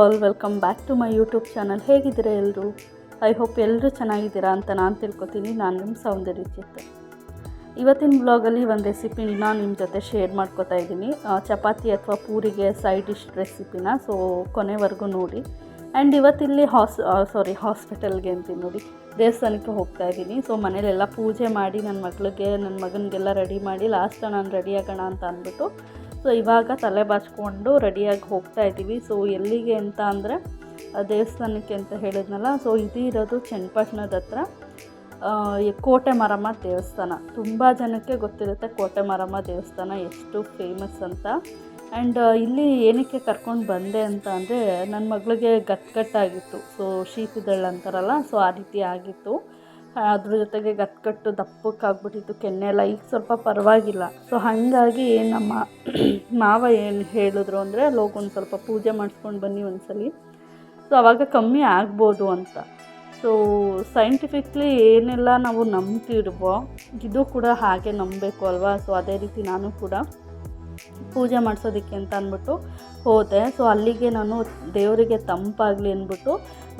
All welcome back to my YouTube channel. ಹೇಗಿದ್ದೀರಾ ಎಲ್ಲರೂ I hope ಎಲ್ಲರೂ ಚೆನ್ನಾಗಿದ್ದೀರಾ ಅಂತ ನಾನು ತಿಳ್ಕೊತೀನಿ. ನಾನು ನಿಮ್ಮ ಸೌಂದರ್ಯ ಚಿತ್ತ. ಇವತ್ತಿನ ಬ್ಲಾಗಲ್ಲಿ ಒಂದು ರೆಸಿಪಿನ ನಿಮ್ಮ ಜೊತೆ ಶೇರ್ ಮಾಡ್ಕೋತಾ ಇದ್ದೀನಿ. ಚಪಾತಿ ಅಥವಾ ಪೂರಿಗೆ ಸೈಡ್ ಡಿಶ್ ರೆಸಿಪಿನ ಸೊ ಕೊನೆವರೆಗೂ ನೋಡಿ. ಆ್ಯಂಡ್ ಇವತ್ತಿಲ್ಲಿ ಹಾಸ್ ಸಾರಿ ಹಾಸ್ಪಿಟಲ್ಗೆ ಅಂತೀನಿ ನೋಡಿ. ದೇವಸ್ಥಾನಕ್ಕೆ ಹೋಗ್ತಾ ಇದ್ದೀನಿ. ಸೊ ಮನೇಲೆಲ್ಲ ಪೂಜೆ ಮಾಡಿ ನನ್ನ ಮಗಳಿಗೆ ನನ್ನ ಮಗನಿಗೆಲ್ಲ ರೆಡಿ ಮಾಡಿ ಲಾಸ್ಟ್ ನಾನು ರೆಡಿ ಆಗೋಣ ಅಂತ ಅಂದ್ಬಿಟ್ಟು ಸೊ ಇವಾಗ ತಲೆ ಬಾಚ್ಕೊಂಡು ರೆಡಿಯಾಗಿ ಹೋಗ್ತಾ ಇದ್ದೀವಿ. ಸೊ ಎಲ್ಲಿಗೆ ಅಂತ ಅಂದರೆ ದೇವಸ್ಥಾನಕ್ಕೆ ಅಂತ ಹೇಳಿದ್ನಲ್ಲ, ಸೊ ಇದು ಇರೋದು ಚನ್ನಪಟ್ಟಣದ ಹತ್ರ. ಕೋಟೆ ಮಾರಮ್ಮ ದೇವಸ್ಥಾನ. ತುಂಬ ಜನಕ್ಕೆ ಗೊತ್ತಿರುತ್ತೆ ಕೋಟೆ ಮಾರಮ್ಮ ದೇವಸ್ಥಾನ ಎಷ್ಟು ಫೇಮಸ್ ಅಂತ. ಆ್ಯಂಡ್ ಇಲ್ಲಿ ಏನಕ್ಕೆ ಕರ್ಕೊಂಡು ಬಂದೆ ಅಂತ ಅಂದರೆ ನನ್ನ ಮಗಳಿಗೆ ಗಟ್ಗಟ್ಟಾಗಿತ್ತು. ಸೊ ಶೀತದಳ್ಳು ಅಂತಾರಲ್ಲ ಸೊ ಆ ರೀತಿ ಆಗಿತ್ತು. ಅದ್ರ ಜೊತೆಗೆ ಗಟ್ಕಟ್ಟು ದಪ್ಪಕ್ಕಾಗ್ಬಿಟ್ಟಿತ್ತು ಕೆನ್ನೆ ಎಲ್ಲ. ಈಗ ಸ್ವಲ್ಪ ಪರವಾಗಿಲ್ಲ. ಸೊ ಹಾಗಾಗಿ ನಮ್ಮ ಮಾವ ಏನು ಹೇಳಿದ್ರು ಅಂದರೆ ಲೋಗೊಂದು ಸ್ವಲ್ಪ ಪೂಜೆ ಮಾಡಿಸ್ಕೊಂಡು ಬನ್ನಿ ಒಂದ್ಸಲಿ. ಸೊ ಅವಾಗ ಕಮ್ಮಿ ಆಗ್ಬೋದು ಅಂತ. ಸೊ ಸೈಂಟಿಫಿಕ್ಲಿ ಏನೆಲ್ಲ ನಾವು ನಂಬ್ತಿರ್ವೋ, ಇದು ಕೂಡ ಹಾಗೆ ನಂಬಬೇಕು ಅಲ್ವಾ? ಸೊ ಅದೇ ರೀತಿ ನಾನು ಕೂಡ. ಪೂಜೆ ಮಾಡಿಸೋದಕ್ಕೆ ಅಂತ ಅಂದ್ಬಿಟ್ಟು ಹೋದೆ. ಸೊ ಅಲ್ಲಿಗೆ ನಾನು ದೇವರಿಗೆ ತಂಪಾಗಲಿ ಅಂದ್ಬಿಟ್ಟು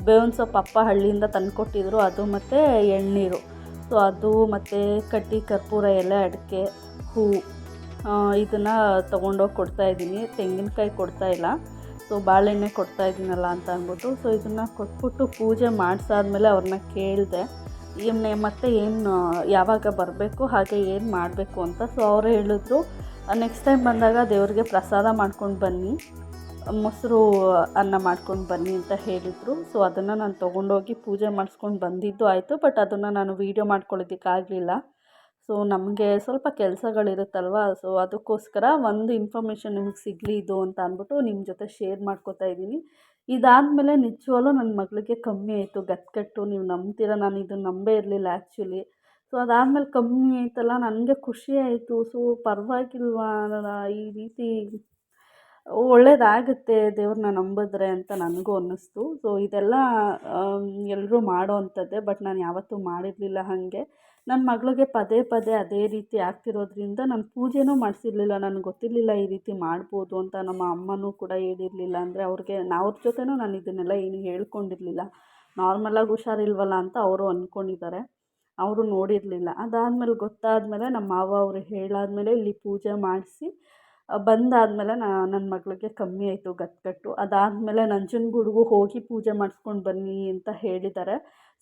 ಬೇವಿನ ಸೊಪ್ಪು ಅಪ್ಪ ಹಳ್ಳಿಯಿಂದ ತಂದುಕೊಟ್ಟಿದ್ರು ಅದು ಮತ್ತು ಎಳ್ನೀರು. ಸೊ ಅದು ಮತ್ತು ಕಟ್ಟಿ ಕರ್ಪೂರ, ಎಲೆ, ಅಡಿಕೆ, ಹೂ ಇದನ್ನು ತೊಗೊಂಡೋಗಿ ಕೊಡ್ತಾಯಿದ್ದೀನಿ ತೆಂಗಿನಕಾಯಿ ಕೊಡ್ತಾಯಿಲ್ಲ ಸೊ ಬಾಳೆಣ್ಣೆ ಕೊಡ್ತಾ ಇದ್ದೀನಲ್ಲ ಅಂತ ಅಂದ್ಬಿಟ್ಟು. ಸೊ ಇದನ್ನು ಕೊಟ್ಬಿಟ್ಟು ಪೂಜೆ ಮಾಡಿಸಾದ್ಮೇಲೆ ಅವ್ರನ್ನ ಕೇಳಿದೆ. ಮತ್ತೆ ಏನು ಯಾವಾಗ ಬರಬೇಕು, ಹಾಗೆ ಏನು ಮಾಡಬೇಕು ಅಂತ. ಸೊ ಅವರು ಹೇಳಿದ್ರು ನೆಕ್ಸ್ಟ್ ಟೈಮ್ ಬಂದಾಗ ದೇವ್ರಿಗೆ ಪ್ರಸಾದ ಮಾಡ್ಕೊಂಡು ಬನ್ನಿ. ಮೊಸರು, ಅನ್ನ ಮಾಡ್ಕೊಂಡು ಬನ್ನಿ ಅಂತ ಹೇಳಿದರು. ಸೊ ಅದನ್ನು ನಾನು ತೊಗೊಂಡೋಗಿ ಪೂಜೆ ಮಾಡಿಸ್ಕೊಂಡು ಬಂದಿದ್ದು ಆಯಿತು ಬಟ್ ಅದನ್ನು ನಾನು ವೀಡಿಯೋ ಮಾಡ್ಕೊಳ್ಳೋದಕ್ಕಾಗಲಿಲ್ಲ ಸೊ ನಮಗೆ ಸ್ವಲ್ಪ ಕೆಲಸಗಳಿರುತ್ತಲ್ವ ಸೊ ಅದಕ್ಕೋಸ್ಕರ ಒಂದು ಇನ್ಫಾರ್ಮೇಷನ್ ನಿಮಗೆ ಸಿಗಲಿ ಇದು ಅಂತ ಅಂದ್ಬಿಟ್ಟು ನಿಮ್ಮ ಜೊತೆ ಶೇರ್ ಮಾಡ್ಕೋತಾ ಇದ್ದೀನಿ. ಇದಾದಮೇಲೆ ನಿಜವಾಗ್ಲೂ ನನ್ನ ಮಗಳಿಗೆ ಕಮ್ಮಿ ಆಯಿತು ಗತ್ಕಟ್ಟು ನೀವು ನಂಬ್ತೀರ, ನಾನು ಇದನ್ನು ನಂಬೇ ಇರಲಿಲ್ಲ ಆ್ಯಕ್ಚುಲಿ ಸೊ ಅದಾದಮೇಲೆ ಕಮ್ಮಿ ಆಯಿತಲ್ಲ, ನನಗೆ ಖುಷಿ ಆಯಿತು. ಸೊ ಪರವಾಗಿಲ್ವಾ ಈ ರೀತಿ ಒಳ್ಳೆಯದಾಗುತ್ತೆ ದೇವ್ರನ್ನ ನಂಬಿದ್ರೆ ಅಂತ ನನಗೂ ಅನ್ನಿಸ್ತು. ಸೊ ಇದೆಲ್ಲ ಎಲ್ಲರೂ ಮಾಡೋ ಅಂಥದ್ದೇ, ಬಟ್ ನಾನು ಯಾವತ್ತೂ ಮಾಡಿರಲಿಲ್ಲ ಹಾಗೆ. ನನ್ನ ಮಗಳಿಗೆ ಪದೇ ಪದೇ ಅದೇ ರೀತಿ ಆಗ್ತಿರೋದ್ರಿಂದ ನಾನು ಪೂಜೆನೂ ಮಾಡಿಸಿರ್ಲಿಲ್ಲ. ನನಗೆ ಗೊತ್ತಿರಲಿಲ್ಲ ಈ ರೀತಿ ಮಾಡ್ಬೋದು ಅಂತ ನಮ್ಮ ಅಮ್ಮನೂ ಕೂಡ ಹೇಳಿರಲಿಲ್ಲ. ಅಂದರೆ ಅವ್ರಿಗೆ ಅವ್ರ ಜೊತೆನೂ ನಾನು ಇದನ್ನೆಲ್ಲ ಏನು ಹೇಳ್ಕೊಂಡಿರಲಿಲ್ಲ. ನಾರ್ಮಲಾಗಿ ಹುಷಾರಿಲ್ವಲ್ಲ ಅಂತ ಅವರು ಅಂದ್ಕೊಂಡಿದ್ದಾರೆ ಅವರು ನೋಡಿರಲಿಲ್ಲ. ಅದಾದಮೇಲೆ ಗೊತ್ತಾದಮೇಲೆ ನಮ್ಮ ಮಾವ ಅವರು ಹೇಳಾದಮೇಲೆ ಇಲ್ಲಿ ಪೂಜೆ ಮಾಡಿಸಿ ಬಂದಾದಮೇಲೆ ನನ್ನ ಮಗಳಿಗೆ ಕಮ್ಮಿ ಆಯಿತು ಗತ್ಗಟ್ಟು ಅದಾದಮೇಲೆ ನಂಜನಗೂಡಿಗೂ ಹೋಗಿ ಪೂಜೆ ಮಾಡಿಸ್ಕೊಂಡು ಬನ್ನಿ ಅಂತ ಹೇಳಿದ್ದಾರೆ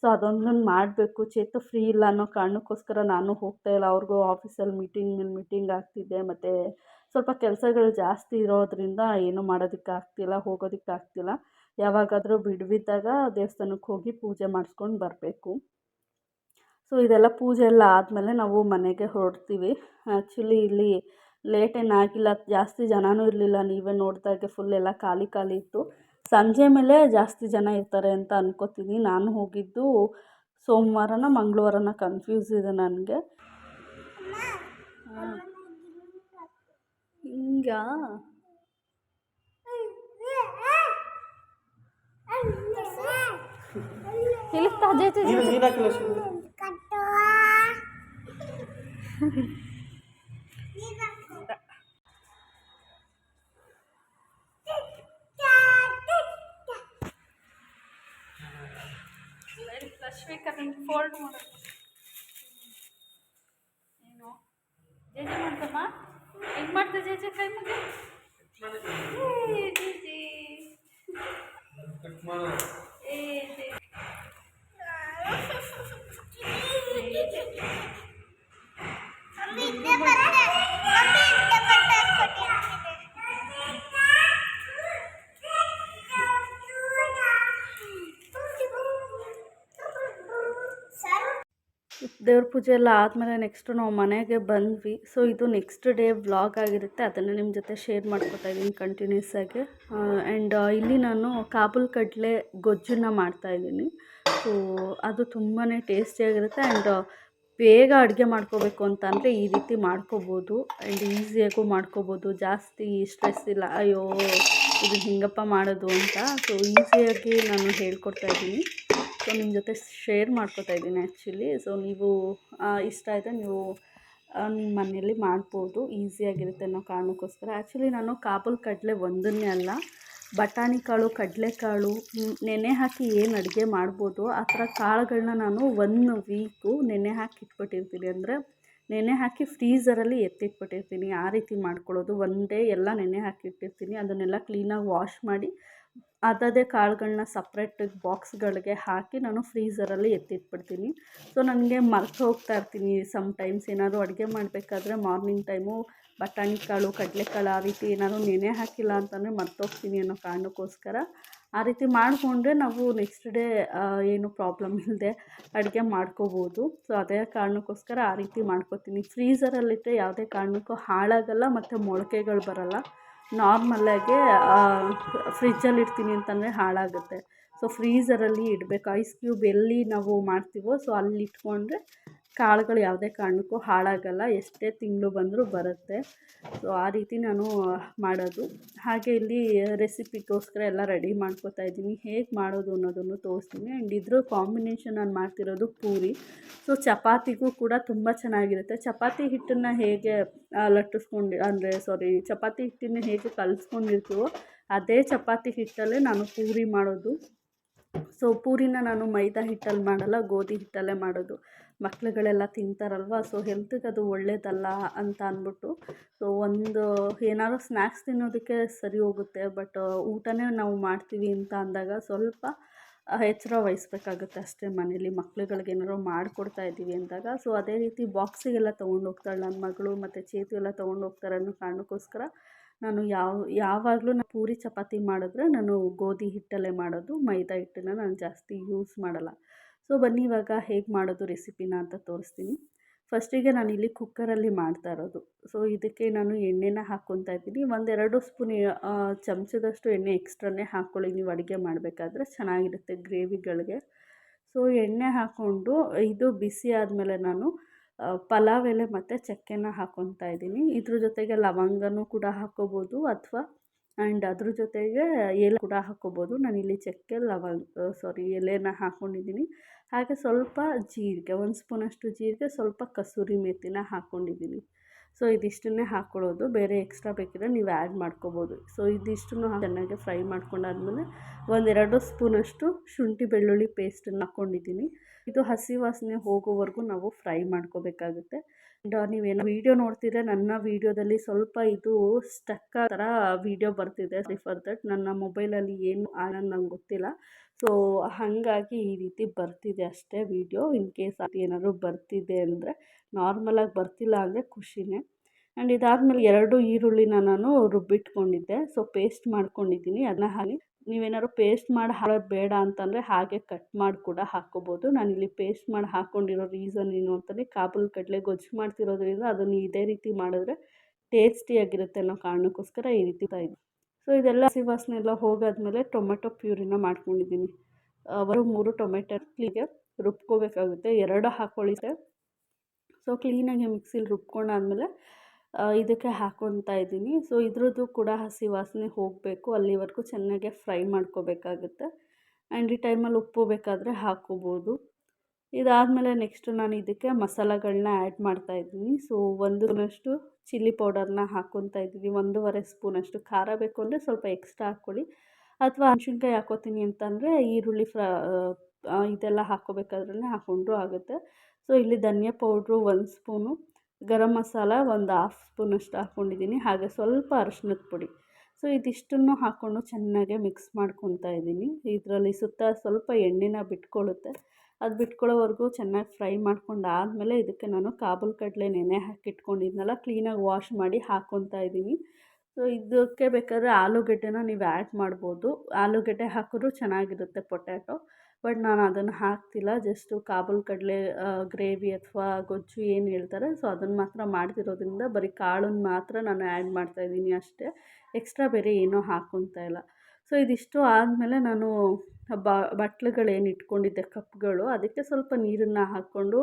ಸೊ ಅದೊಂದು ಮಾಡಬೇಕು. ಚೇತು ಫ್ರೀ ಇಲ್ಲ ಅನ್ನೋ ಕಾರಣಕ್ಕೋಸ್ಕರ ನಾನು ಹೋಗ್ತಾ ಇಲ್ಲ. ಅವ್ರಿಗೂ ಆಫೀಸಲ್ಲಿ ಮೀಟಿಂಗ್ ಮೀಟಿಂಗ್ ಆಗ್ತಿದೆ. ಮತ್ತು ಸ್ವಲ್ಪ ಕೆಲಸಗಳು ಜಾಸ್ತಿ ಇರೋದ್ರಿಂದ ಏನೂ ಮಾಡೋದಕ್ಕಾಗ್ತಿಲ್ಲ ಹೋಗೋದಕ್ಕಾಗ್ತಿಲ್ಲ ಯಾವಾಗಾದರೂ ಬಿಡುವಿದ್ದಾಗ ದೇವಸ್ಥಾನಕ್ಕೆ ಹೋಗಿ ಪೂಜೆ ಮಾಡಿಸ್ಕೊಂಡು ಬರಬೇಕು. ಸೊ ಇದೆಲ್ಲ ಪೂಜೆ ಎಲ್ಲ ಆದಮೇಲೆ ನಾವು ಮನೆಗೆ ಹೊರಡ್ತೀವಿ. ಆ್ಯಕ್ಚುಲಿ ಇಲ್ಲಿ ಲೇಟ್ ಏನಾಗಿಲ್ಲ ಆಗಿಲ್ಲ. ಜಾಸ್ತಿ ಜನನೂ ಇರಲಿಲ್ಲ. ನೀವೇ ನೋಡಿದಾಗೆ ಫುಲ್ ಎಲ್ಲ ಖಾಲಿ ಖಾಲಿ ಇತ್ತು. ಸಂಜೆ ಮೇಲೆ ಜಾಸ್ತಿ ಜನ ಇರ್ತಾರೆ ಅಂತ ಅನ್ಕೋತೀನಿ. ನಾನು ಹೋಗಿದ್ದು ಸೋಮವಾರನ ಮಂಗಳವಾರನ ಕನ್ಫ್ಯೂಸ್ ಇದೆ ನನಗೆ. ಹಿಂಗ? ಇಲ್ಲಿ ತಾಜೆ ನೀನು ನೀನು ಹಾಕಿಲ್ಲ ಶಿವ ಫೋಲ್ಡ್ ಮಾಡೋದು ಏನು ಜೇಜೆ ಮಾಡ್ತಮ್ಮ ಹೆಂಗೆ ಮಾಡ್ತಾ ಜೇಜೆ ಕೈ ಮುಗಿ ಏ, ಜೇಜೆ ಕಟ್ ಮಾಡು ಏ ಜೇ ದೇವ್ರ ಪೂಜೆ ಎಲ್ಲ ಆದಮೇಲೆ ನೆಕ್ಸ್ಟು ನಾವು ಮನೆಗೆ ಬಂದ್ವಿ. ಸೊ ಇದು ನೆಕ್ಸ್ಟ್ ಡೇ ವ್ಲಾಗ್ ಆಗಿರುತ್ತೆ. ಅದನ್ನು ನಿಮ್ಮ ಜೊತೆ ಶೇರ್ ಮಾಡ್ಕೊತಾ ಇದ್ದೀನಿ ಕಂಟಿನ್ಯೂಸ್ ಆಗಿ. ಆ್ಯಂಡ್ ಇಲ್ಲಿ ನಾನು ಕಾಬೂಲ್ ಕಡಲೆ ಗೊಜ್ಜನ್ನ ಮಾಡ್ತಾಯಿದ್ದೀನಿ ಸೊ ಅದು ತುಂಬಾ ಟೇಸ್ಟಿಯಾಗಿರುತ್ತೆ ಆ್ಯಂಡ್ ಬೇಗ ಅಡುಗೆ ಮಾಡ್ಕೋಬೇಕು ಅಂತ ಅಂದರೆ ಈ ರೀತಿ ಮಾಡ್ಕೋಬೋದು ಆ್ಯಂಡ್ ಈಸಿಯಾಗೂ ಮಾಡ್ಕೋಬೋದು. ಜಾಸ್ತಿ ಸ್ಟ್ರೆಸ್ ಇಲ್ಲ, ಅಯ್ಯೋ, ಇದು ಹಿಂಗಪ್ಪ ಮಾಡೋದು ಅಂತ. ಸೊ ಈಸಿಯಾಗಿ ನಾನು ಹೇಳ್ಕೊಡ್ತಾ ಇದ್ದೀನಿ. ಸೊ ನಿಮ್ಮ ಜೊತೆ ಶೇರ್ ಮಾಡ್ಕೊತಾ ಇದ್ದೀನಿ ಆ್ಯಕ್ಚುಲಿ ಸೊ ನೀವು ಇಷ್ಟ ಆದರೆ ನೀವು ನಿಮ್ಮ ಮನೆಯಲ್ಲಿ ಮಾಡ್ಬೋದು. ಈಸಿಯಾಗಿರುತ್ತೆ ಅನ್ನೋ ಕಾರಣಕ್ಕೋಸ್ಕರ. ಆ್ಯಕ್ಚುಲಿ ನಾನು ಕಾಬೂಲ್ ಕಡಲೆ ಒಂದನ್ನೇ ಅಲ್ಲ. ಬಟಾಣಿ ಕಾಳು ಕಡಲೆಕಾಳು ನೆನೆ ಹಾಕಿ ಏನು ಅಡುಗೆ ಮಾಡ್ಬೋದು, ಆ ಥರ ಕಾಳುಗಳನ್ನ ನಾನು ಒನ್ ವೀಕು ನೆನೆ ಹಾಕಿ ಇಟ್ಬಿಟ್ಟಿರ್ತೀನಿ. ಅಂದರೆ ನೆನೆ ಹಾಕಿ ಫ್ರೀಝರಲ್ಲಿ ಎತ್ತಿಟ್ಬಿಟ್ಟಿರ್ತೀನಿ. ಆ ರೀತಿ ಮಾಡ್ಕೊಳ್ಳೋದು ಒನ್ ಡೇ ಎಲ್ಲ ನೆನೆ ಹಾಕಿಟ್ಟಿರ್ತೀನಿ ಅದನ್ನೆಲ್ಲ ಕ್ಲೀನಾಗಿ ವಾಶ್ ಮಾಡಿ ಅದದೇ ಕಾಳುಗಳನ್ನ ಸಪ್ರೇಟ್ ಬಾಕ್ಸ್ಗಳಿಗೆ ಹಾಕಿ ನಾನು ಫ್ರೀಝರಲ್ಲಿ ಎತ್ತಿಟ್ಬಿಡ್ತೀನಿ. ಸೊ ನನಗೆ ಮರ್ತು ಹೋಗ್ತಾ ಇರ್ತೀನಿ. ಸಮ್ ಟೈಮ್ಸ್ ಏನಾದರೂ ಅಡುಗೆ ಮಾಡಬೇಕಾದ್ರೆ ಮಾರ್ನಿಂಗ್ ಟೈಮು ಬಟಾಣಿ ಕಾಳು, ಕಡಲೆಕಾಳು ಆ ರೀತಿ ಏನಾದರೂ ನೆನೆ ಹಾಕಿಲ್ಲ ಅಂತಂದರೆ ಮರ್ತೋಗ್ತೀನಿ ಅನ್ನೋ ಕಾರಣಕ್ಕೋಸ್ಕರ ಆ ರೀತಿ ಮಾಡಿಕೊಂಡ್ರೆ ನಾವು ನೆಕ್ಸ್ಟ್ ಡೇ ಏನು ಪ್ರಾಬ್ಲಮ್ ಇಲ್ಲದೆ ಅಡುಗೆ ಮಾಡ್ಕೋಬೋದು. ಸೊ ಅದೇ ಕಾರಣಕ್ಕೋಸ್ಕರ ಆ ರೀತಿ ಮಾಡ್ಕೋತೀನಿ. ಫ್ರೀಝರಲ್ಲಿಟ್ಟರೆ ಯಾವುದೇ ಕಾರಣಕ್ಕೂ ಹಾಳಾಗಲ್ಲ ಮತ್ತು ಮೊಳಕೆಗಳು ಬರಲ್ಲ. ನಾರ್ಮಲ್ಲಾಗೆ ಫ್ರಿಜ್ಜಲ್ಲಿ ಇಡ್ತೀನಿ ಅಂತಂದರೆ ಹಾಳಾಗುತ್ತೆ. ಸೊ ಫ್ರೀಝರಲ್ಲಿ ಇಡಬೇಕು. ಐಸ್ ಕ್ಯೂಬ್ ಎಲ್ಲಿ ನಾವು ಮಾಡ್ತೀವೋ ಸೊ ಅಲ್ಲಿ ಇಟ್ಕೊಂಡ್ರೆ ಕಾಳುಗಳು ಯಾವುದೇ ಕಾರಣಕ್ಕೂ ಹಾಳಾಗಲ್ಲ, ಎಷ್ಟೇ ತಿಂಗಳು ಬಂದರೂ ಬರುತ್ತೆ. ಸೊ ಆ ರೀತಿ ನಾನು ಮಾಡೋದು. ಹಾಗೆ ಇಲ್ಲಿ ರೆಸಿಪಿಗೋಸ್ಕರ ಎಲ್ಲ ರೆಡಿ ಮಾಡ್ಕೋತಾ ಇದ್ದೀನಿ. ಹೇಗೆ ಮಾಡೋದು ಅನ್ನೋದನ್ನು ತೋರಿಸ್ತೀನಿ. ಆ್ಯಂಡ್ ಇದ್ರ ಕಾಂಬಿನೇಷನ್ ನಾನು ಮಾಡ್ತಿರೋದು ಪೂರಿ. ಸೊ ಚಪಾತಿಗೂ ಕೂಡ ತುಂಬ ಚೆನ್ನಾಗಿರುತ್ತೆ. ಚಪಾತಿ ಹಿಟ್ಟನ್ನು ಹೇಗೆ ಲಟ್ಟಿಸ್ಕೊಂಡು, ಅಂದರೆ ಸಾರಿ ಚಪಾತಿ ಹಿಟ್ಟನ್ನು ಹೇಗೆ ಕಲಿಸ್ಕೊಂಡಿರ್ತೀವೋ, ಅದೇ ಚಪಾತಿ ಹಿಟ್ಟಲ್ಲೇ ನಾನು ಪೂರಿ ಮಾಡೋದು. ಸೊ ಪೂರಿನ ನಾನು ಮೈದಾ ಹಿಟ್ಟಲ್ಲಿ ಮಾಡಲ್ಲ, ಗೋಧಿ ಹಿಟ್ಟಲ್ಲೇ ಮಾಡೋದು. ಮಕ್ಳುಗಳೆಲ್ಲ ತಿಂತಾರಲ್ವ, ಸೊ ಹೆಲ್ತಿಗೆ ಅದು ಒಳ್ಳೆಯದಲ್ಲ ಅಂತ ಅಂದ್ಬಿಟ್ಟು, ಸೊ ಒಂದು ಏನಾದ್ರು ಸ್ನ್ಯಾಕ್ಸ್ ತಿನ್ನೋದಕ್ಕೆ ಸರಿ ಹೋಗುತ್ತೆ, ಬಟ್ ಊಟನೇ ನಾವು ಮಾಡ್ತೀವಿ ಅಂತ ಅಂದಾಗ ಸ್ವಲ್ಪ ಎಚ್ಚರ ವಹಿಸ್ಬೇಕಾಗುತ್ತೆ ಅಷ್ಟೇ ಮನೇಲಿ. ಮಕ್ಳುಗಳಿಗೆ ಏನಾದ್ರು ಮಾಡಿಕೊಡ್ತಾ ಇದ್ದೀವಿ ಅಂದಾಗ, ಸೊ ಅದೇ ರೀತಿ ಬಾಕ್ಸಿಗೆಲ್ಲ ತೊಗೊಂಡು ಹೋಗ್ತಾಳೆ ನನ್ನ ಮಗಳು, ಮತ್ತು ಚೇತು ಎಲ್ಲ ತೊಗೊಂಡು ಹೋಗ್ತಾರೆ ಅನ್ನೋ ಕಾರಣಕ್ಕೋಸ್ಕರ ನಾನು ಯಾವ, ಯಾವಾಗಲೂ ನಾನು ಪೂರಿ ಚಪಾತಿ ಮಾಡಿದ್ರೆ ನಾನು ಗೋಧಿ ಹಿಟ್ಟಲ್ಲೇ ಮಾಡೋದು, ಮೈದಾ ಹಿಟ್ಟನ್ನ ನಾನು ಜಾಸ್ತಿ ಯೂಸ್ ಮಾಡಲ್ಲ. ಸೊ ಬನ್ನಿ ಇವಾಗ ಹೇಗೆ ಮಾಡೋದು ರೆಸಿಪಿನ ಅಂತ ತೋರಿಸ್ತೀನಿ. ಫಸ್ಟಿಗೆ ನಾನು ಇಲ್ಲಿ ಕುಕ್ಕರಲ್ಲಿ ಮಾಡ್ತಾ ಇರೋದು. ಸೊ ಇದಕ್ಕೆ ನಾನು ಎಣ್ಣೆನ ಹಾಕ್ಕೊತಾ ಇದ್ದೀನಿ. ಒಂದೆರಡು ಸ್ಪೂನ್ ಚಮಚದಷ್ಟು ಎಣ್ಣೆ ಎಕ್ಸ್ಟ್ರಾನೇ ಹಾಕ್ಕೊಳ್ಳಿ ನೀವು ಅಡುಗೆ ಮಾಡಬೇಕಾದ್ರೆ ಚೆನ್ನಾಗಿರುತ್ತೆ ಗ್ರೇವಿಗಳಿಗೆ. ಸೊ ಎಣ್ಣೆ ಹಾಕ್ಕೊಂಡು, ಇದು ಬಿಸಿ ಆದಮೇಲೆ ನಾನು ಪಲಾವ್ ಎಲೆ ಮತ್ತು ಚಕ್ಕೆನ ಹಾಕೊತಾ ಇದ್ದೀನಿ. ಇದ್ರ ಜೊತೆಗೆ ಲವಂಗನೂ ಕೂಡ ಹಾಕ್ಕೋಬೋದು ಅಥವಾ ಆ್ಯಂಡ್ ಅದ್ರ ಜೊತೆಗೆ ಎಲೆ ಕೂಡ ಹಾಕ್ಕೋಬೋದು ನಾನಿಲ್ಲಿ ಚಕ್ಕೆ, ಲವಂಗ ಸಾರಿ ಎಲೆನ ಹಾಕ್ಕೊಂಡಿದ್ದೀನಿ ಹಾಗೆ ಸ್ವಲ್ಪ ಜೀರಿಗೆ, ಒಂದು ಸ್ಪೂನಷ್ಟು ಜೀರಿಗೆ, ಸ್ವಲ್ಪ ಕಸೂರಿ ಮೆತ್ತಿನ ಹಾಕ್ಕೊಂಡಿದ್ದೀನಿ ಸೊ ಇದಿಷ್ಟನ್ನೇ ಹಾಕ್ಕೊಳ್ಳೋದು ಬೇರೆ ಎಕ್ಸ್ಟ್ರಾ ಬೇಕಿದ್ರೆ ನೀವು ಆ್ಯಡ್ ಮಾಡ್ಕೋಬೋದು. ಸೊ ಇದಿಷ್ಟನ್ನು ಚೆನ್ನಾಗಿ ಫ್ರೈ ಮಾಡ್ಕೊಂಡಾದ್ಮೇಲೆ ಒಂದೆರಡು ಸ್ಪೂನಷ್ಟು ಶುಂಠಿ ಬೆಳ್ಳುಳ್ಳಿ ಪೇಸ್ಟನ್ನು ಹಾಕ್ಕೊಂಡಿದ್ದೀನಿ ಇದು ಹಸಿ ವಾಸನೆ ಹೋಗೋವರೆಗೂ ನಾವು ಫ್ರೈ ಮಾಡ್ಕೋಬೇಕಾಗುತ್ತೆ. ನೀವೇನು ವೀಡಿಯೋ ನೋಡ್ತಿದ್ರೆ ನನ್ನ ವೀಡಿಯೋದಲ್ಲಿ ಸ್ವಲ್ಪ ಇದು ಸ್ಟಕ್ ಆ ಥರ ವೀಡಿಯೋ ಬರ್ತಿದೆ. ಫಾರ್ ದಟ್ ನನ್ನ ಮೊಬೈಲಲ್ಲಿ ಏನು ಆಗೋದು ನಂಗೆ ಗೊತ್ತಿಲ್ಲ. ಸೊ ಹಾಗಾಗಿ ಈ ರೀತಿ ಬರ್ತಿದೆ ಅಷ್ಟೇ ವೀಡಿಯೋ ಇನ್ ಕೇಸ್ ಅದು ಏನಾದರೂ ಬರ್ತಿದೆ ಅಂದರೆ ನಾರ್ಮಲಾಗಿ ಬರ್ತಿಲ್ಲ ಅಂದರೆ ಖುಷಿನೇ. ಆ್ಯಂಡ್ ಇದಾದಮೇಲೆ ಎರಡು ಈರುಳ್ಳಿನ ನಾನು ರುಬ್ಬಿಟ್ಕೊಂಡಿದ್ದೆ. ಸೊ ಪೇಸ್ಟ್ ಮಾಡ್ಕೊಂಡಿದ್ದೀನಿ. ಅದನ್ನ ಹಾಗೆ ನೀವೇನಾದ್ರು ಪೇಸ್ಟ್ ಮಾಡಿ ಹಾಕೋದು ಬೇಡ ಅಂತಂದರೆ ಹಾಗೆ ಕಟ್ ಮಾಡಿ ಕೂಡ ಹಾಕ್ಕೋಬೋದು ನಾನಿಲ್ಲಿ ಪೇಸ್ಟ್ ಮಾಡಿ ಹಾಕ್ಕೊಂಡಿರೋ ರೀಸನ್ ಏನು ಅಂತಂದರೆ ಕಾಬೂಲ್ ಕಡಲೆ ಗೊಜ್ಜು ಮಾಡ್ತಿರೋದ್ರಿಂದ ಅದನ್ನು ಇದೇ ರೀತಿ ಮಾಡಿದ್ರೆ ಟೇಸ್ಟಿಯಾಗಿರುತ್ತೆ ಅನ್ನೋ ಕಾರಣಕ್ಕೋಸ್ಕರ ಈ ರೀತಿ ತಾಯಿ ಸೊ ಇದೆಲ್ಲ ಹಸಿ ವಾಸನೆ ಎಲ್ಲ ಹೋಗಾದ್ಮೇಲೆ ಟೊಮೆಟೊ ಪ್ಯೂರಿನ ಮಾಡ್ಕೊಂಡಿದ್ದೀನಿ. ಅವರು ಮೂರು ಟೊಮೆಟೊ ಕ್ಲೀಗೆ ರುಬ್ಕೋಬೇಕಾಗುತ್ತೆ. ಎರಡು ಹಾಕ್ಕೊಳ್ಳಿ ಸೊ ಕ್ಲೀನಾಗಿ ಮಿಕ್ಸಿಲಿ ರುಬ್ಕೊಂಡಾದ್ಮೇಲೆ ಇದಕ್ಕೆ ಹಾಕೊತಾ ಇದ್ದೀನಿ. ಸೊ ಇದ್ರದ್ದು ಕೂಡ ಹಸಿ ವಾಸನೆ ಹೋಗಬೇಕು. ಅಲ್ಲಿವರೆಗೂ ಚೆನ್ನಾಗೆ ಫ್ರೈ ಮಾಡ್ಕೋಬೇಕಾಗುತ್ತೆ. ಆ್ಯಂಡ್ ಈ ಟೈಮಲ್ಲಿ ಉಪ್ಪು ಬೇಕಾದರೆ ಹಾಕ್ಕೋಬೋದು. ಇದಾದಮೇಲೆ ನೆಕ್ಸ್ಟ್ ನಾನು ಇದಕ್ಕೆ ಮಸಾಲೆಗಳನ್ನ ಆ್ಯಡ್ ಮಾಡ್ತಾಯಿದ್ದೀನಿ ಸೊ ಒಂದು ಸ್ಪೂನಷ್ಟು ಚಿಲ್ಲಿ ಪೌಡರ್ನ ಹಾಕ್ಕೊತಾ ಇದ್ದೀನಿ. ಒಂದೂವರೆ ಸ್ಪೂನಷ್ಟು ಖಾರ ಬೇಕು ಅಂದರೆ ಸ್ವಲ್ಪ ಎಕ್ಸ್ಟ್ರಾ ಹಾಕ್ಕೊಳ್ಳಿ. ಅಥವಾ ಹಣ್ಸಿನ್ಕಾಯಿ ಹಾಕೋತೀನಿ ಅಂತಂದರೆ ಈರುಳ್ಳಿ ಫ್ರ ಇದೆಲ್ಲ ಹಾಕ್ಕೋಬೇಕಾದ್ರೆ ಹಾಕ್ಕೊಂಡ್ರೂ ಆಗುತ್ತೆ. ಸೊ ಇಲ್ಲಿ ಧನಿಯಾ ಪೌಡ್ರು ಒಂದು ಸ್ಪೂನು. ಗರಂ ಮಸಾಲ ಒಂದು ಹಾಫ್ ಸ್ಪೂನಷ್ಟು ಹಾಕ್ಕೊಂಡಿದ್ದೀನಿ. ಹಾಗೆ ಸ್ವಲ್ಪ ಅರಶಿನದ ಪುಡಿ. ಸೊ ಇದಿಷ್ಟನ್ನು ಹಾಕ್ಕೊಂಡು ಚೆನ್ನಾಗೆ ಮಿಕ್ಸ್ ಮಾಡ್ಕೊತಾ ಇದ್ದೀನಿ. ಇದರಲ್ಲಿ ಸುತ್ತ ಸ್ವಲ್ಪ ಎಣ್ಣೆನ ಬಿಟ್ಕೊಳ್ಳುತ್ತೆ. ಅದು ಬಿಟ್ಕೊಳ್ಳೋವರೆಗೂ ಚೆನ್ನಾಗಿ ಫ್ರೈ ಮಾಡ್ಕೊಂಡು ಆದಮೇಲೆ ಇದಕ್ಕೆ ನಾನು ಕಾಬೂಲ್ ಕಡಲೆ ನೆನೆ ಹಾಕಿಟ್ಕೊಂಡಿದ್ನಲ್ಲ, ಕ್ಲೀನಾಗಿ ವಾಶ್ ಮಾಡಿ ಹಾಕ್ಕೊತಾ ಇದ್ದೀನಿ. ಸೊ ಇದಕ್ಕೆ ಬೇಕಾದರೆ ಆಲೂಗಡ್ಡೆನ ನೀವು ಆ್ಯಡ್ ಮಾಡ್ಬೋದು. ಆಲೂಗಡ್ಡೆ ಹಾಕಿದ್ರೂ ಚೆನ್ನಾಗಿರುತ್ತೆ ಪೊಟ್ಯಾಟೊ. ಬಟ್ ನಾನು ಅದನ್ನು ಹಾಕ್ತಿಲ್ಲ. ಜಸ್ಟು ಕಾಬೂಲ್ ಕಡಲೆ ಗ್ರೇವಿ ಅಥವಾ ಗೊಜ್ಜು ಏನು ಹೇಳ್ತಾರೆ, ಸೊ ಅದನ್ನು ಮಾತ್ರ ಮಾಡ್ತಿರೋದ್ರಿಂದ ಬರೀ ಕಾಳನ್ನು ಮಾತ್ರ ನಾನು ಆ್ಯಡ್ ಮಾಡ್ತಾಯಿದ್ದೀನಿ ಅಷ್ಟೇ. ಎಕ್ಸ್ಟ್ರಾ ಬೇರೆ ಏನೂ ಹಾಕ್ಕೊತಾ ಇಲ್ಲ. ಸೊ ಇದಿಷ್ಟು ಆದಮೇಲೆ ನಾನು ಬಟ್ಲುಗಳೇನು ಇಟ್ಕೊಂಡಿದ್ದೆ, ಕಪ್ಗಳು. ಅದಕ್ಕೆ ಸ್ವಲ್ಪ ನೀರನ್ನು ಹಾಕ್ಕೊಂಡು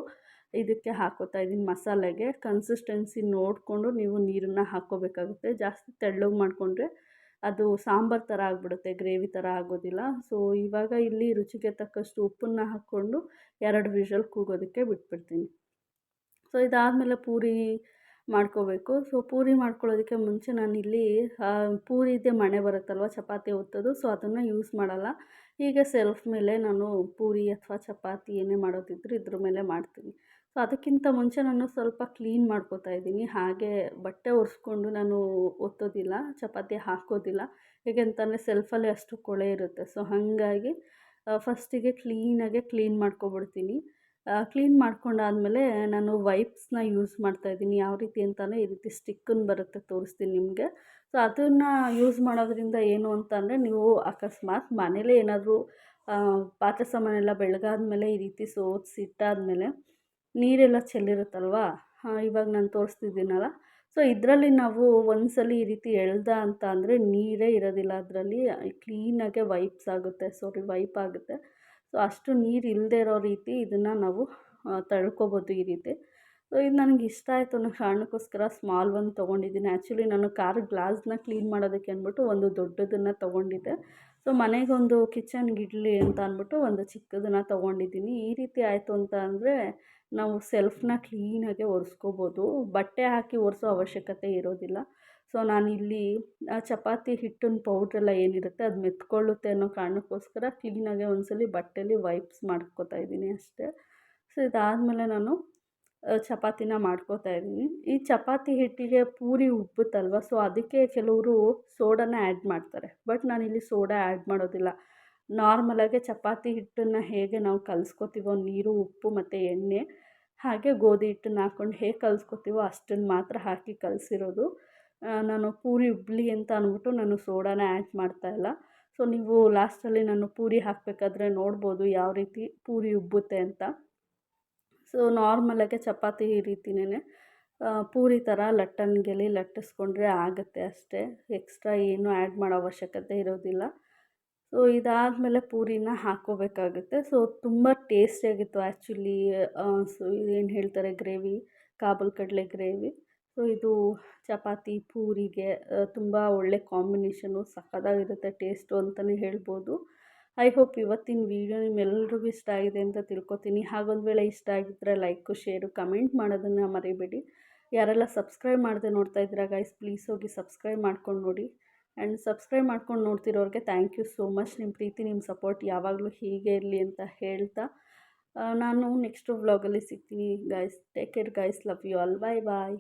ಇದಕ್ಕೆ ಹಾಕೋತಾ ಇದ್ದೀನಿ ಮಸಾಲೆಗೆ. ಕನ್ಸಿಸ್ಟೆನ್ಸಿ ನೋಡಿಕೊಂಡು ನೀವು ನೀರನ್ನು ಹಾಕ್ಕೋಬೇಕಾಗುತ್ತೆ ಜಾಸ್ತಿ ತೆಳ್ಳಗೆ ಮಾಡಿಕೊಂಡ್ರೆ ಅದು ಸಾಂಬಾರು ಥರ ಆಗಿಬಿಡುತ್ತೆ, ಗ್ರೇವಿ ಥರ ಆಗೋದಿಲ್ಲ. ಸೊ ಇವಾಗ ಇಲ್ಲಿ ರುಚಿಗೆ ತಕ್ಕಷ್ಟು ಉಪ್ಪನ್ನು ಹಾಕ್ಕೊಂಡು ಎರಡು ವಿಷಲ್ ಕೂಗೋದಕ್ಕೆ ಬಿಟ್ಬಿಡ್ತೀನಿ. ಸೊ ಇದಾದಮೇಲೆ ಪೂರಿ ಮಾಡ್ಕೋಬೇಕು. ಸೊ ಪೂರಿ ಮಾಡ್ಕೊಳ್ಳೋದಕ್ಕೆ ಮುಂಚೆ ನಾನಿಲ್ಲಿ ಪೂರಿದೆ ಮಣೆ ಬರುತ್ತಲ್ವ, ಚಪಾತಿ ಒತ್ತೋದು. ಸೊ ಅದನ್ನು ಯೂಸ್ ಮಾಡಲ್ಲ. ಹೀಗೆ ಸೆಲ್ಫ್ ಮೇಲೆ ನಾನು ಪೂರಿ ಅಥವಾ ಚಪಾತಿ ಏನೇ ಮಾಡೋದಿದ್ದರೂ ಇದ್ರ ಮೇಲೆ ಮಾಡ್ತೀನಿ. ಸೊ ಅದಕ್ಕಿಂತ ಮುಂಚೆ ನಾನು ಸ್ವಲ್ಪ ಕ್ಲೀನ್ ಮಾಡ್ಕೋತಾ ಇದ್ದೀನಿ. ಹಾಗೆ ಬಟ್ಟೆ ಒರೆಸ್ಕೊಂಡು ನಾನು ಒತ್ತೋದಿಲ್ಲ, ಚಪಾತಿ ಹಾಕೋದಿಲ್ಲ. ಹೇಗೆ ಅಂತಂದರೆ ಸೆಲ್ಫಲ್ಲೇ ಅಷ್ಟು ಕೊಳೆ ಇರುತ್ತೆ. ಸೊ ಹಾಗಾಗಿ ಫಸ್ಟಿಗೆ ಕ್ಲೀನಾಗೆ ಕ್ಲೀನ್ ಮಾಡ್ಕೊಬಿಡ್ತೀನಿ. ಕ್ಲೀನ್ ಮಾಡ್ಕೊಂಡಾದಮೇಲೆ ನಾನು ವೈಪ್ಸ್ನ ಯೂಸ್ ಮಾಡ್ತಾಯಿದ್ದೀನಿ ಯಾವ ರೀತಿ ಅಂತಲೇ ಈ ರೀತಿ ಸ್ಟಿಕ್ಕನ್ನು ಬರುತ್ತೆ ತೋರಿಸ್ತೀನಿ ನಿಮಗೆ. ಸೊ ಅದನ್ನು ಯೂಸ್ ಮಾಡೋದ್ರಿಂದ ಏನು ಅಂತ ಅಂದರೆ ನೀವು ಅಕಸ್ಮಾತ್ ಮನೇಲೇ ಏನಾದರೂ ಪಾತ್ರೆ ಸಾಮಾನೆಲ್ಲ ಬೆಳಗಾದ್ಮೇಲೆ ಈ ರೀತಿ ಸೋಸಿ ಇಟ್ಟಾದಮೇಲೆ ನೀರೆಲ್ಲ ಚೆಲ್ಲಿರುತ್ತಲ್ವ? ಇವಾಗ ನಾನು ತೋರಿಸ್ತಿದ್ದೀನಲ್ಲ. ಸೊ ಇದರಲ್ಲಿ ನಾವು ಒಂದ್ಸಲ ಈ ರೀತಿ ಎಳೆದ ಅಂತ ಅಂದರೆ ನೀರೇ ಇರೋದಿಲ್ಲ ಅದರಲ್ಲಿ. ಕ್ಲೀನಾಗೆ ವೈಪ್ಸ್ ಆಗುತ್ತೆ ಸಾರಿ ವೈಪ್ ಆಗುತ್ತೆ. ಸೊ ಅಷ್ಟು ನೀರು ಇಲ್ಲದೆ ಇರೋ ರೀತಿ ಇದನ್ನು ನಾವು ತಳ್ಕೊಬೋದು ಈ ರೀತಿ. ಸೊ ಇದು ನನಗೆ ಇಷ್ಟ ಆಯಿತು, ಅನ್ನೋ ಕಾರಣಕ್ಕೋಸ್ಕರ ಸ್ಮಾಲ್ ಒಂದು ತೊಗೊಂಡಿದ್ದೀನಿ. ಆ್ಯಕ್ಚುಲಿ ನಾನು ಕಾರ್ ಗ್ಲಾಸ್ನ ಕ್ಲೀನ್ ಮಾಡೋದಕ್ಕೆ ಅಂದ್ಬಿಟ್ಟು ಒಂದು ದೊಡ್ಡದನ್ನು ತೊಗೊಂಡಿದ್ದೆ. ಸೊ ಮನೆಗೊಂದು ಕಿಚನ್ಗೆ ಇಡಲಿ ಅಂತ ಅಂದ್ಬಿಟ್ಟು ಒಂದು ಚಿಕ್ಕದನ್ನು ತೊಗೊಂಡಿದ್ದೀನಿ. ಈ ರೀತಿ ಆಯಿತು ಅಂತ ಅಂದರೆ ನಾವು ಸೆಲ್ಫ್ನ ಕ್ಲೀನಾಗೆ ಒರೆಸ್ಕೋಬೋದು. ಬಟ್ಟೆ ಹಾಕಿ ಒರೆಸೋ ಅವಶ್ಯಕತೆ ಇರೋದಿಲ್ಲ. ಸೊ ನಾನಿಲ್ಲಿ ಚಪಾತಿ, ಹಿಟ್ಟಿನ ಪೌಡ್ರೆಲ್ಲ ಏನಿರುತ್ತೆ ಅದು ಮೆತ್ಕೊಳ್ಳುತ್ತೆ ಅನ್ನೋ ಕಾರಣಕ್ಕೋಸ್ಕರ ಕ್ಲೀನಾಗೆ ಒಂದ್ಸಲಿ ಬಟ್ಟೆಲಿ ವೈಪ್ಸ್ ಮಾಡ್ಕೋತಾ ಇದ್ದೀನಿ ಅಷ್ಟೇ. ಸೊ ಇದಾದಮೇಲೆ ನಾನು ಚಪಾತಿನ ಮಾಡ್ಕೋತಾ ಇದ್ದೀನಿ. ಈ ಚಪಾತಿ ಹಿಟ್ಟಿಗೆ ಪೂರಿ ಉಬ್ಬುತ್ತಲ್ವ ಸೊ ಅದಕ್ಕೆ ಕೆಲವರು ಸೋಡಾನ ಆ್ಯಡ್ ಮಾಡ್ತಾರೆ. ಬಟ್ ನಾನಿಲ್ಲಿ ಸೋಡಾ ಆ್ಯಡ್ ಮಾಡೋದಿಲ್ಲ. ನಾರ್ಮಲಾಗೆ ಚಪಾತಿ ಹಿಟ್ಟನ್ನು ಹೇಗೆ ನಾವು ಕಲಿಸ್ಕೋತೀವೋ ನೀರು, ಉಪ್ಪು ಮತ್ತು ಎಣ್ಣೆ, ಹಾಗೆ ಗೋಧಿ ಹಿಟ್ಟನ್ನ ಹಾಕ್ಕೊಂಡು ಹೇಗೆ ಕಲಿಸ್ಕೋತೀವೋ ಅಷ್ಟನ್ನು ಮಾತ್ರ ಹಾಕಿ ಕಲಸಿರೋದು. ನಾನು ಪೂರಿ ಉಬ್ಬಲಿ ಅಂತ ಅಂದ್ಬಿಟ್ಟು ನಾನು ಸೋಡಾನ ಆ್ಯಡ್ ಮಾಡ್ತಾಯಿಲ್ಲ ಸೊ, ನೀವು ಲಾಸ್ಟಲ್ಲಿ ನಾನು ಪೂರಿ ಹಾಕಬೇಕಾದ್ರೆ ನೋಡ್ಬೋದು ಯಾವ ರೀತಿ ಪೂರಿ ಉಬ್ಬುತ್ತೆ ಅಂತ. ಸೊ ನಾರ್ಮಲಾಗೆ ಚಪಾತಿ ರೀತಿನೇ ಪೂರಿ ಥರ ಲಟ್ಟನ್ಗೆಲಿ ಲಟ್ಟಿಸ್ಕೊಂಡ್ರೆ ಆಗುತ್ತೆ ಅಷ್ಟೇ. ಎಕ್ಸ್ಟ್ರಾ ಏನೂ ಆ್ಯಡ್ ಮಾಡೋ ಅವಶ್ಯಕತೆ ಇರೋದಿಲ್ಲ. ಸೊ, ಇದಾದಮೇಲೆ ಪೂರಿನ ಹಾಕ್ಕೋಬೇಕಾಗುತ್ತೆ. ಸೊ, ತುಂಬ ಟೇಸ್ಟಿಯಾಗಿತ್ತು ಆ್ಯಕ್ಚುಲಿ ಸೊ, ಏನು ಹೇಳ್ತಾರೆ ಗ್ರೇವಿ? ಕಾಬೂಲ್ ಕಡಲೆ ಗ್ರೇವಿ. ಸೊ, ಇದು ಚಪಾತಿ, ಪೂರಿಗೆ ತುಂಬ ಒಳ್ಳೆ ಕಾಂಬಿನೇಷನು, ಸಖತ್ತಾಗಿರುತ್ತೆ ಟೇಸ್ಟು ಅಂತಲೇ ಹೇಳ್ಬೋದು. ಐ ಹೋಪ್ ಇವತ್ತಿನ ವೀಡಿಯೋ ನಿಮ್ಮೆಲ್ಲರಿಗೂ ಇಷ್ಟ ಆಗಿದೆ ಅಂತ ತಿಳ್ಕೊತೀನಿ. ಹಾಗೊಂದು ವೇಳೆ ಇಷ್ಟ ಆಗಿದ್ದರೆ ಲೈಕು, ಶೇರು, ಕಮೆಂಟ್ ಮಾಡೋದನ್ನು ಮರಿಬೇಡಿ. ಯಾರೆಲ್ಲ ಸಬ್ಸ್ಕ್ರೈಬ್ ಮಾಡದೆ ನೋಡ್ತಾ ಇದ್ದೀರಾ ಗೈಸ್ ಪ್ಲೀಸ್ ಹೋಗಿ ಸಬ್ಸ್ಕ್ರೈಬ್ ಮಾಡ್ಕೊಂಡು ನೋಡಿ. ಆ್ಯಂಡ್ ಸಬ್ಸ್ಕ್ರೈಬ್ ಮಾಡ್ಕೊಂಡು ನೋಡ್ತಿರೋರಿಗೆ ಥ್ಯಾಂಕ್ ಯು ಸೋ ಮಚ್. ನಿಮ್ಮ ಪ್ರೀತಿ, ನಿಮ್ಮ ಸಪೋರ್ಟ್ ಯಾವಾಗಲೂ ಹೀಗೆ ಇರಲಿ ಅಂತ ಹೇಳ್ತಾ ನಾನು ನೆಕ್ಸ್ಟು ವ್ಲಾಗಲ್ಲಿ ಸಿಗ್ತೀನಿ. Guys take care guys love you all bye bye